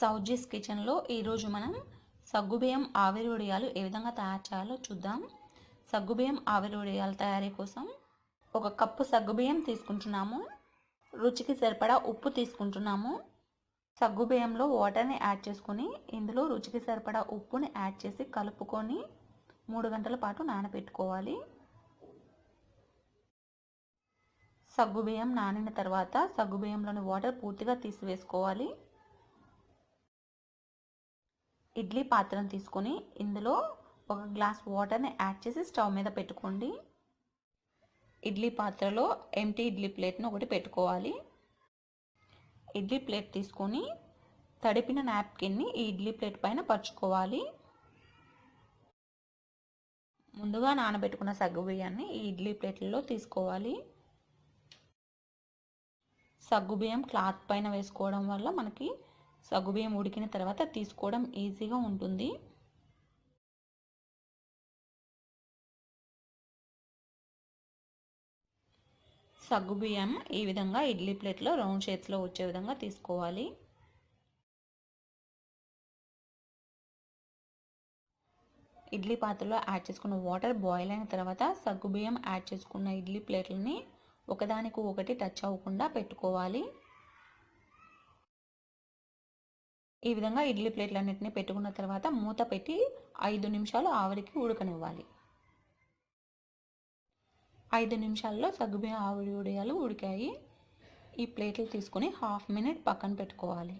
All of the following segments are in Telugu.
సౌజీస్ కిచెన్లో ఈరోజు మనం సగ్గుబియ్యం ఆవిరి వడియాలు ఏ విధంగా తయారు చేయాలో చూద్దాం. సగ్గుబియ్యం ఆవిరి వడియాల తయారీ కోసం ఒక కప్పు సగ్గుబియ్యం తీసుకుంటున్నాము. రుచికి సరిపడా ఉప్పు తీసుకుంటున్నాము. సగ్గుబియ్యంలో వాటర్ని యాడ్ చేసుకొని ఇందులో రుచికి సరిపడా ఉప్పుని యాడ్ చేసి కలుపుకొని మూడు గంటల పాటు నానబెట్టుకోవాలి. సగ్గుబియ్యం నానిన తర్వాత సగ్గుబియ్యంలోని వాటర్ పూర్తిగా తీసివేసుకోవాలి. ఇడ్లీ పాత్రను తీసుకొని ఇందులో ఒక గ్లాస్ వాటర్ని యాడ్ చేసి స్టవ్ మీద పెట్టుకోండి. ఇడ్లీ పాత్రలో ఎంటీ ఇడ్లీ ప్లేట్ను ఒకటి పెట్టుకోవాలి. ఇడ్లీ ప్లేట్ తీసుకొని తడిపిన నాప్కిన్ని ఈ ఇడ్లీ ప్లేట్ పైన పరుచుకోవాలి. ముందుగా నానబెట్టుకున్న సగ్గు బియ్యాన్ని ఈ ఇడ్లీ ప్లేట్లలో తీసుకోవాలి. సగ్గుబియ్యం క్లాత్ పైన వేసుకోవడం వల్ల మనకి సగ్గుబియ్యం ఉడికిన తర్వాత తీసుకోవడం ఈజీగా ఉంటుంది. సగ్గుబియ్యం ఈ విధంగా ఇడ్లీ ప్లేట్లో రౌండ్ షేప్స్లో వచ్చే విధంగా తీసుకోవాలి. ఇడ్లీ పాత్రలో యాడ్ చేసుకున్న వాటర్ బాయిల్ అయిన తర్వాత సగ్గుబియ్యం యాడ్ చేసుకున్న ఇడ్లీ ప్లేట్లని ఒకదానికి ఒకటి టచ్ అవ్వకుండా పెట్టుకోవాలి. ఈ విధంగా ఇడ్లీ ప్లేట్లన్నింటినీ పెట్టుకున్న తర్వాత మూత పెట్టి ఐదు నిమిషాలు ఆవిరికి ఉడకనివ్వాలి. ఐదు నిమిషాల్లో సగ్గుబియ్యం ఆవిరి ఉడియాలు ఉడికాయి. ఈ ప్లేట్లు తీసుకొని హాఫ్ మినిట్ పక్కన పెట్టుకోవాలి.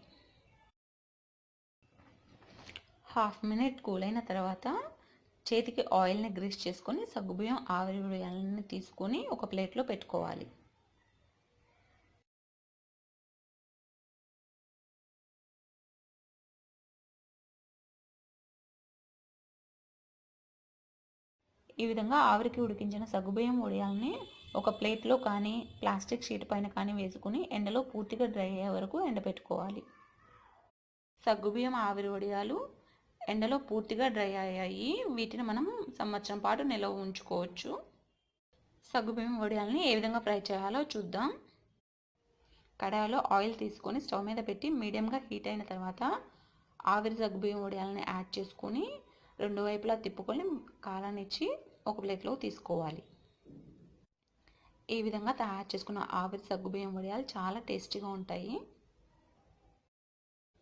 హాఫ్ మినిట్ కూల్ అయిన తర్వాత చేతికి ఆయిల్ని గ్రీస్ చేసుకొని సగ్గుబియ్యం ఆవిరి ఉడియాలని తీసుకొని ఒక ప్లేట్లో పెట్టుకోవాలి. ఈ విధంగా ఆవిరికి ఉడికించిన సగ్గుబియ్యం ఉడియాలని ఒక ప్లేట్లో కానీ ప్లాస్టిక్ షీట్ పైన కానీ వేసుకుని ఎండలో పూర్తిగా డ్రై అయ్యే వరకు ఎండబెట్టుకోవాలి. సగ్గుబియ్యం ఆవిరి వడియాలు ఎండలో పూర్తిగా డ్రై అయ్యాయి. వీటిని మనం సంవత్సరం పాటు నిల్వ ఉంచుకోవచ్చు. సగ్గుబియ్యం వడియాలని ఏ విధంగా ఫ్రై చేయాలో చూద్దాం. కడాయిలో ఆయిల్ తీసుకొని స్టవ్ మీద పెట్టి మీడియంగా హీట్ అయిన తర్వాత ఆవిరి సగ్గుబియ్యం వడియాలని యాడ్ చేసుకొని రెండు వైపులా తిప్పుకొని కాలానిచ్చి ఒక ప్లేట్లో తీసుకోవాలి. ఈ విధంగా తయారు చేసుకున్న ఆవిరి సగ్గుబియ్యం వడియాలు చాలా టేస్టీగా ఉంటాయి.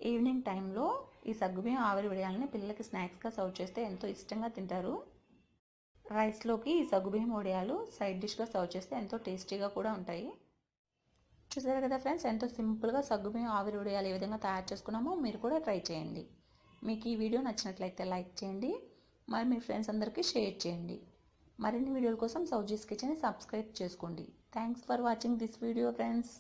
ఈవినింగ్ టైంలో ఈ సగ్గుబియ్యం ఆవిరి వడియాలని పిల్లలకి స్నాక్స్గా సర్వ్ చేస్తే ఎంతో ఇష్టంగా తింటారు. రైస్లోకి ఈ సగ్గుబియ్యం వడియాలు సైడ్ డిష్గా సర్వ్ చేస్తే ఎంతో టేస్టీగా కూడా ఉంటాయి. చూసారు కదా ఫ్రెండ్స్ ఎంతో సింపుల్గా సగ్గుబియ్యం ఆవిరి వడియాలు ఏ విధంగా తయారు చేసుకున్నామో. మీరు కూడా ట్రై చేయండి. మీకు ఈ వీడియో నచ్చినట్లయితే లైక్ చేయండి. మరి మీ ఫ్రెండ్స్ అందరికీ షేర్ చేయండి. మరిన్ని వీడియోల కోసం సౌజీస్ కిచెన్ సబ్స్క్రైబ్ చేసుకోండి. Thanks for watching this video friends